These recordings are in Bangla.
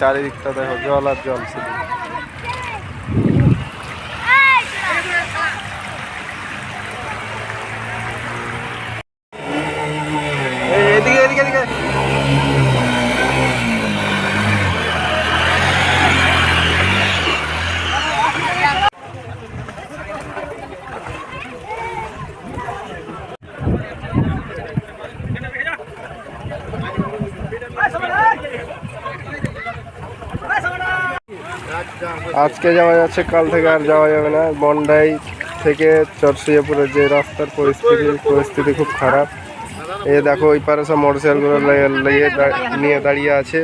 চারিদিকটা দেখো জল আর জল শুধু। আজকে যাওয়া যাচ্ছে, কাল থেকে আর যাওয়া যাবে না। বন্ডাই থেকে চরসিয়াপুরের যে রাস্তার পরিস্থিতি পরিস্থিতি খুব খারাপ। এ দেখো, ওই পারে সব মোটরসাইকেলগুলো নিয়ে নিয়ে দাঁড়িয়ে আছে।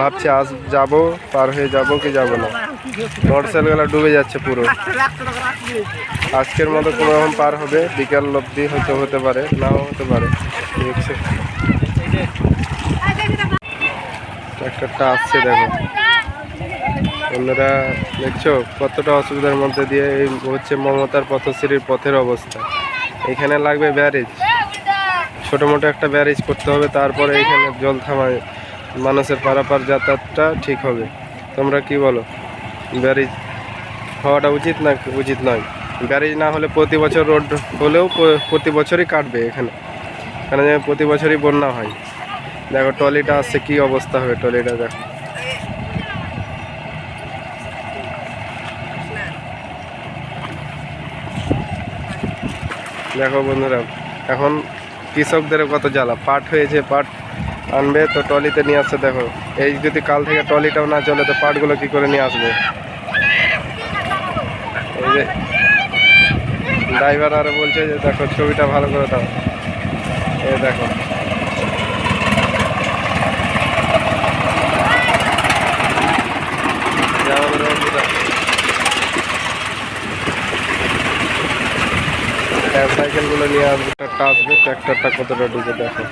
ভাবছে আস যাব, পার হয়ে যাব কি যাব না। মোটরসাইকেলগুলো ডুবে যাচ্ছে পুরো। আজকের মতো কোনো রকম পার হবে, বিকাল অব্দি হয়তো হতে পারে, নাও হতে পারে। ট্রাক্টরটা আসছে, দেখো। বন্ধুরা দেখছ? কতটা অসুবিধার মধ্যে দিয়ে এই হচ্ছে মমতার পথশ্রীর পথের অবস্থা। এখানে লাগবে ব্যারেজ। ছোটো মোটো একটা ব্যারেজ করতে হবে, তারপরে এখানে জল থামায়। মানুষের পারাপার যাতায়াতটা ঠিক হবে। তোমরা কি বলো? ব্যারেজ হওয়াটা উচিত না উচিত নয়? ব্যারেজ না হলে প্রতি বছর রোড হলেও প্রতি বছরই কাটবে এখানে। এখানে প্রতি বছরই বন্যা হয়। দেখো টলিটা আসছে, কি অবস্থা হবে টলিটা দেখো। দেখো বন্ধুরা, এখন কৃষকদের কত জ্বালা। পাট হয়েছে, পাট আনবে, তো টলিতে নিয়ে আসছে, দেখো। এই যদি কাল থেকে টলিটাও না চলে, তো পাটগুলো কি করে নিয়ে আসবে? এই যে ড্রাইভার আরও বলছে যে, দেখো, ছবিটা ভালো করে দাও। এই দেখো যাও বন্ধুরা। সাইকেলগুলো নিয়ে আসবে ট্রাক্টরটা আসবে ট্রাক্টরটা কতটা ডুবে দেখো।